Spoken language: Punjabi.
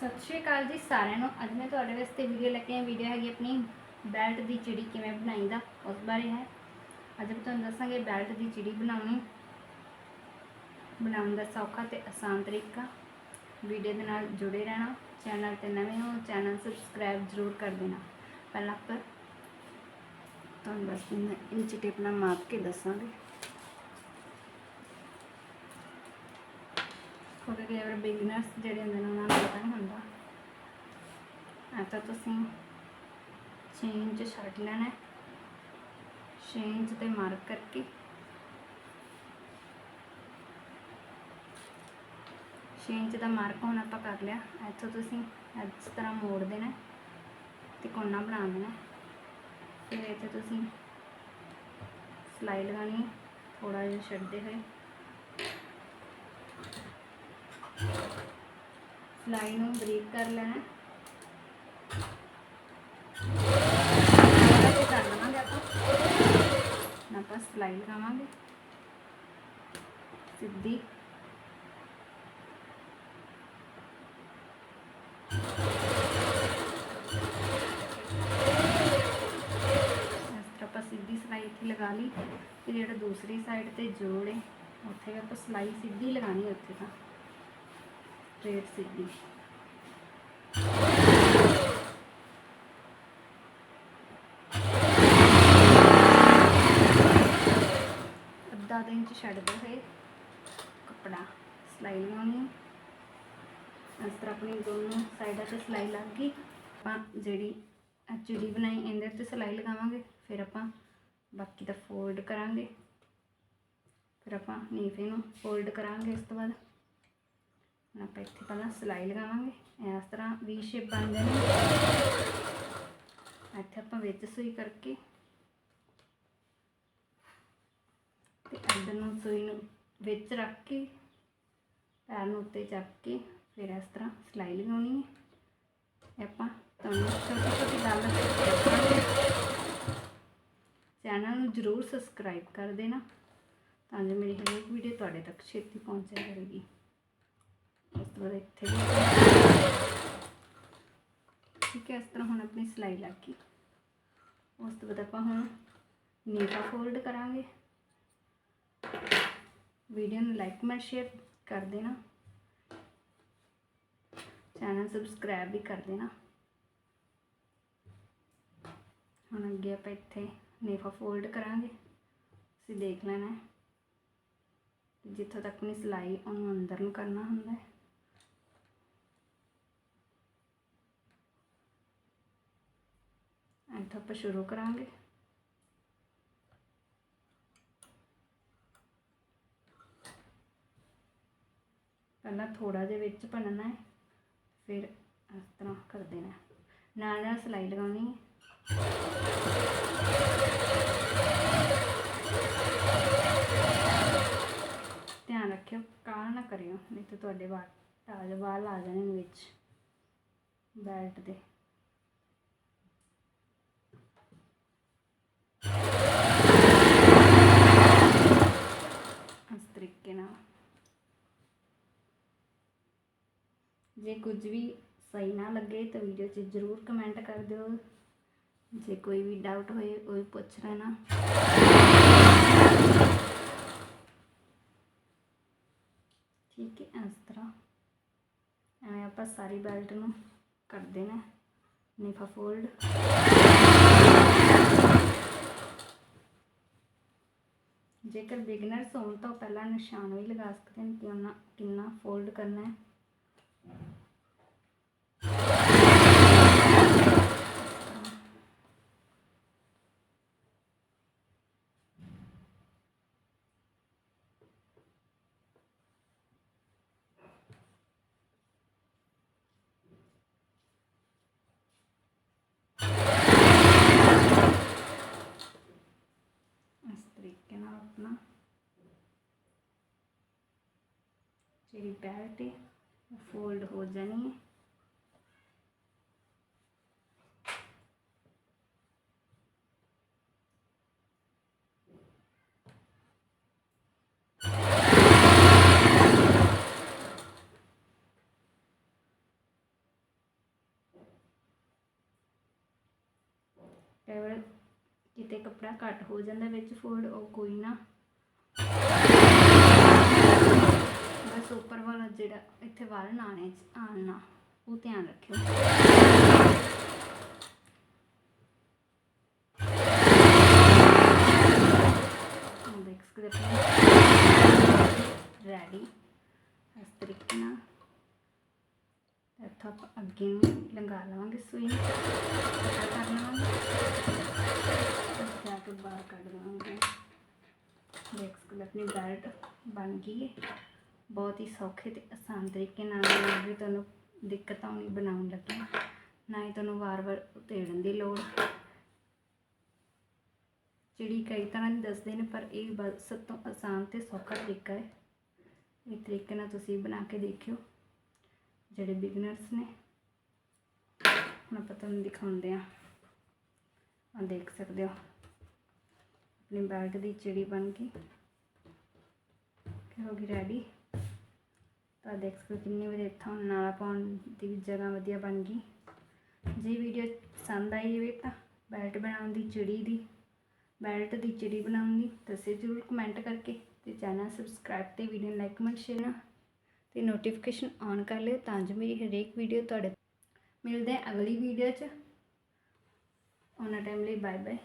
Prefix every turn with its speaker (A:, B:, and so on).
A: ਸਤਿ ਸ਼੍ਰੀ ਅਕਾਲ ਜੀ ਸਾਰਿਆਂ ਨੂੰ। ਅੱਜ ਮੈਂ ਤੁਹਾਡੇ ਵਾਸਤੇ ਵੀਡੀਓ ਲੈ ਕੇ ਆਈ। ਵੀਡੀਓ ਹੈਗੀ ਆਪਣੀ ਬੈਲਟ ਦੀ ਚਿੜੀ ਕਿਵੇਂ ਬਣਾਈਦਾ ਉਸ ਬਾਰੇ ਹੈ। ਅੱਜ ਮੈਂ ਤੁਹਾਨੂੰ ਦੱਸਾਂਗੇ ਬੈਲਟ ਦੀ ਚਿੜੀ ਬਣਾਉਣੀ। ਬਣਾਉਣ ਦਾ ਸੌਖਾ ਤੇ ਆਸਾਨ ਤਰੀਕਾ। ਵੀਡੀਓ ਦੇ ਨਾਲ ਜੁੜੇ ਰਹਿਣਾ। ਚੈਨਲ ਤੇ ਨਵੇਂ ਹੋ ਚੈਨਲ ਸਬਸਕ੍ਰਾਈਬ ਜ਼ਰੂਰ ਕਰ ਦੇਣਾ। ਪਹਿਲਾਂ ਪਰ ਤੁਹਾਨੂੰ ਦੱਸ ਦਿੰਦਾ ਇੰਚ ਟੇਪ ਨਾਲ ਮਾਪ ਕੇ ਦੱਸਾਂਗੇ। ਥੋੜੇ ਜਿਹੇ ਅਗਰ ਬਿਗਨਰਸ ਜਿਹੜੇ ਹੁੰਦੇ ਨੇ, ਉਹਨਾਂ ਨੂੰ ਪਤਾ ਨਹੀਂ ਹੁੰਦਾ। ਆ ਤਾਂ ਤੁਸੀਂ 6 ਇੰਚ ਛੱਡ ਲੈਣਾ ਹੈ। 6 ਇੰਚ ਤੇ ਮਾਰਕ ਕਰਕੇ। 6 ਇੰਚ ਦਾ ਮਾਰਕ ਹੁਣ ਆਪਾਂ ਕਰ ਲਿਆ। ਇੱਥੋਂ ਤੁਸੀਂ ਇਸ ਤਰ੍ਹਾਂ ਮੋੜ ਦੇਣਾ ਹੈ ਤੇ ਕੋਨਾ ਬਣਾ ਦੇਣਾ ਹੈ। ਫਿਰ ਇੱਥੇ ਤੁਸੀਂ ਸਲਾਈ ਲਗਾਣੀ ਥੋੜਾ ਜਿਹਾ ਛੱਡਦੇ ਹੋਏ। ਸਲਾਈ ਨੂੰ ਬਰੀਕ ਕਰ ਲੈਣਾ ਹੈ। ਕਰ ਲਵਾਂਗੇ ਆਪਾਂ ਆਪਾਂ ਸਲਾਈ ਲਗਾਵਾਂਗੇ ਸਿੱਧੀ। ਆਪਾਂ ਸਿੱਧੀ ਸਲਾਈ ਇੱਥੇ ਲਗਾ ਲਈ। ਤੇ ਜਿਹੜਾ ਦੂਸਰੀ ਸਾਈਡ ਤੇ ਜੋੜ ਹੈ, ਉੱਥੇ ਆਪਾਂ ਸਲਾਈ ਸਿੱਧੀ ਲਗਾਣੀ ਉੱਥੇ ਤਾਂ। ਸਟ੍ਰੇਟ ਸਿੱਧੀ ਅੱਧਾ ਕੁ ਇੰਚ ਛੱਡਦੇ ਹੋਏ ਕੱਪੜਾ ਸਲਾਈ ਲਗਾਉਣੀ ਇਸ ਤਰ੍ਹਾਂ ਆਪਣੀ ਦੋਨੋਂ ਸਾਈਡਾਂ ਤੇ ਸਲਾਈ ਲੱਗ ਗਈ। ਆਪਾਂ ਜਿਹੜੀ ਚਿੜੀ ਬਣਾਈ, ਇਹਦੇ ਉੱਤੇ ਸਲਾਈ ਲਗਾਵਾਂਗੇ। ਫਿਰ ਆਪਾਂ ਬਾਕੀ ਦਾ ਫੋਲਡ ਕਰਾਂਗੇ। ਫਿਰ ਆਪਾਂ ਨੀਫੇ ਨੂੰ ਫੋਲਡ ਕਰਾਂਗੇ ਇਸ ਤੋਂ ਬਾਅਦ। ਹੁਣ ਆਪਾਂ ਇੱਥੇ ਪਹਿਲਾਂ ਸਲਾਈ ਲਗਾਵਾਂਗੇ। ਇਸ ਤਰ੍ਹਾਂ ਵੀ ਸ਼ੇਪ ਬਣ ਜਾਣੀ। ਇੱਥੇ ਆਪਾਂ ਵਿੱਚ ਸੂਈ ਕਰਕੇ ਤੇ ਇੱਧਰ ਨੂੰ ਸੂਈ ਨੂੰ ਵਿੱਚ ਰੱਖ ਕੇ, ਪੈਰ ਨੂੰ ਉੱਤੇ ਚੱਕ ਕੇ ਫਿਰ ਇਸ ਤਰ੍ਹਾਂ ਸਲਾਈ ਲਗਾਉਣੀ ਹੈ। ਆਪਾਂ ਤੁਹਾਨੂੰ ਛੋਟੀ ਛੋਟੀ ਗੱਲ ਚੈਨਲ ਨੂੰ ਜਰੂਰ ਸਬਸਕ੍ਰਾਈਬ ਕਰ ਦੇਣਾ ਤਾਂ ਜੋ ਮੇਰੀ ਹਰੇਕ ਵੀਡੀਓ ਤੁਹਾਡੇ ਤੱਕ ਛੇਤੀ ਪਹੁੰਚਿਆ ਕਰੇਗੀ। ਉਸ ਤੋਂ ਬਾਅਦ ਇੱਥੇ ਠੀਕ ਹੈ, ਇਸ ਤਰ੍ਹਾਂ ਹੁਣ ਆਪਣੀ ਸਿਲਾਈ ਲੱਗ ਗਈ। ਉਸ ਤੋਂ ਬਾਅਦ ਆਪਾਂ ਹੁਣ ਨੀਚਾ ਫੋਲਡ ਕਰਾਂਗੇ। ਵੀਡੀਓ ਨੂੰ ਲਾਈਕ ਕਮੈਂਟ ਸ਼ੇਅਰ ਕਰ ਦੇਣਾ। ਚੈਨਲ ਸਬਸਕ੍ਰਾਈਬ ਵੀ ਕਰ ਦੇਣਾ। ਹੁਣ ਅੱਗੇ ਆਪਾਂ ਇੱਥੇ ਨੇਫਾ ਫੋਲਡ ਕਰਾਂਗੇ। ਤੁਸੀਂ ਦੇਖ ਲੈਣਾ ਜਿੱਥੋਂ ਤੱਕ ਆਪਣੀ ਸਿਲਾਈ ਉਹਨੂੰ ਅੰਦਰ ਨੂੰ ਕਰਨਾ ਹੁੰਦਾ ਹੈ। ਇੱਥੋਂ ਆਪਾਂ ਸ਼ੁਰੂ ਕਰਾਂਗੇ। ਪਹਿਲਾਂ ਥੋੜਾ ਜਿਹਾ ਵਿੱਚ ਭੰਨਣਾ ਹੈ, ਫਿਰ ਇਸ ਤਰ੍ਹਾਂ ਕਰ ਦੇਣਾ। ਹੈ। ਨਾਲ ਨਾਲ ਸਿਲਾਈ ਲਗਾਉਣੀ ਹੈ। ਧਿਆਨ ਰੱਖਿਓ ਕਾਲ ਨਾ ਕਰਿਓ, ਨਹੀਂ ਤਾਂ ਤੁਹਾਡੇ ਵਾਲ ਤਾਜ ਵਾਲ ਆ ਜਾਣੇ ਨੇ ਵਿੱਚ ਬੈਲਟ ਦੇ। ਇਸ ਤਰੀਕੇ ਨਾਲ ਜੇ ਕੁਝ ਵੀ ਸਹੀ ਨਾ ਲੱਗੇ ਤਾਂ ਵੀਡੀਓ 'ਚ ਜ਼ਰੂਰ ਕਮੈਂਟ ਕਰ ਦਿਓ। ਜੇ ਕੋਈ ਵੀ ਡਾਊਟ ਹੋਏ, ਉਹ ਵੀ ਪੁੱਛ ਲੈਣਾ। ਠੀਕ ਹੈ, ਇਸ ਤਰ੍ਹਾਂ। ਐਵੇਂ ਆਪਾਂ ਸਾਰੀ ਬੈਲਟ ਨੂੰ ਕਰ ਦੇਣਾ ਨੀਫਾ ਫੋਲਡ ਜੇਕਰ ਬਿਗਨਰਸ ਹੋਣ ਤਾਂ ਪਹਿਲਾਂ ਨਿਸ਼ਾਨ ਵੀ ਲਗਾ ਸਕਦੇ ਨੇ ਕਿ ਉਹਨਾਂ ਕਿੰਨਾ ਫੋਲਡ ਕਰਨਾ ਹੈ। की बेल्ट है फोल्ड हो जानी है ਕਿਤੇ ਕੱਪੜਾ ਘੱਟ ਹੋ ਜਾਂਦਾ ਵਿੱਚ ਫੋਲਡ, ਉਹ ਕੋਈ ਨਾ। ਵਾਲ ਨਾ ਆਣੇ ਆਣਾ, ਉਹ ਧਿਆਨ ਰੱਖਿਓ। ਰੈਡੀ ਇਸ ਤਰੀਕੇ ਨਾਲ। ਇੱਥੋਂ ਆਪਾਂ ਅੱਗੇ ਨੂੰ ਲੰਗਾ ਲਵਾਂਗੇ ਸੂਈ ਕਰ ਲਵਾਂਗੇ। ਜਾ ਕੇ ਬਾਹਰ ਕੱਢ ਲਵਾਂਗੇ। ਦੇਖ ਸਕਦੇ ਆਪਣੀ ਬੈਲਟ ਬਣ ਗਈ ਹੈ। ਬਹੁਤ ਹੀ ਸੌਖੇ ਤੇ ਆਸਾਨ ਤਰੀਕੇ ਨਾਲ ਵੀ ਤੁਹਾਨੂੰ ਦਿੱਕਤ ਆਉਣੀ ਬਣਾਉਣ ਲੱਗੇ ਨਾ ਹੀ ਤੁਹਾਨੂੰ ਵਾਰ-ਵਾਰ ਉਤੇੜਨ ਦੀ ਲੋੜ। ਜਿਹੜੀ ਕਈ ਤਰ੍ਹਾਂ ਦੀ ਦੱਸਦੇ ਨੇ, ਪਰ ਇਹ ਬ- ਸਭ ਤੋਂ ਆਸਾਨ ਤੇ ਸੌਖਾ ਤਰੀਕਾ ਹੈ। ਇਹ ਤਰੀਕੇ ਨਾਲ ਤੁਸੀਂ ਬਣਾ ਕੇ ਦੇਖਿਓ, ਜਿਹੜੇ ਬਿਗਨਰਸ ਨੇ। ਹੁਣ ਆਪਾਂ ਤੁਹਾਨੂੰ ਦਿਖਾਉਂਦੇ ਆ ਆ ਦੇਖ ਸਕਦੇ ਹੋ। ਆਪਣੀ ਬੈਲਟ ਦੀ ਚਿੜੀ ਬਣ ਗਈ ਹੋ ਗਈ ਰੈਡੀ ਤਾਂ ਦੇਖ ਸਕਦੇ ਹੋ ਕਿੰਨੀ ਵਧੀਆ ਇੱਥੋਂ ਨਾਲਾ ਪਾਉਣ ਦੀ ਵੀ ਜਗ੍ਹਾ ਵਧੀਆ ਬਣ ਗਈ। ਜੇ ਵੀਡੀਓ ਪਸੰਦ ਆਈ ਹੋਵੇ ਤਾਂ ਬੈਲਟ ਬਣਾਉਣ ਦੀ, ਚਿੜੀ ਦੀ ਬੈਲਟ ਦੀ ਚਿੜੀ ਬਣਾਉਣ ਦੀ ਦੱਸਿਓ ਜ਼ਰੂਰ ਕਮੈਂਟ ਕਰਕੇ ਤੇ ਚੈਨਲ ਸਬਸਕ੍ਰਾਈਬ ਤੇ ਵੀਡੀਓ ਲਾਈਕ ਕਮੈਂਟ ਸ਼ੇਅਰ ਤੇ ਨੋਟੀਫਿਕੇਸ਼ਨ ਔਨ ਕਰ ਲਿਓ ਤਾਂ ਜੋ ਮੇਰੀ ਹਰੇਕ ਵੀਡੀਓ ਤੁਹਾਡੇ ਮਿਲਦੇ ਅਗਲੀ ਵੀਡੀਓ 'ਚ। ਉਹਨਾਂ ਟਾਈਮ ਲਈ ਬਾਏ ਬਾਏ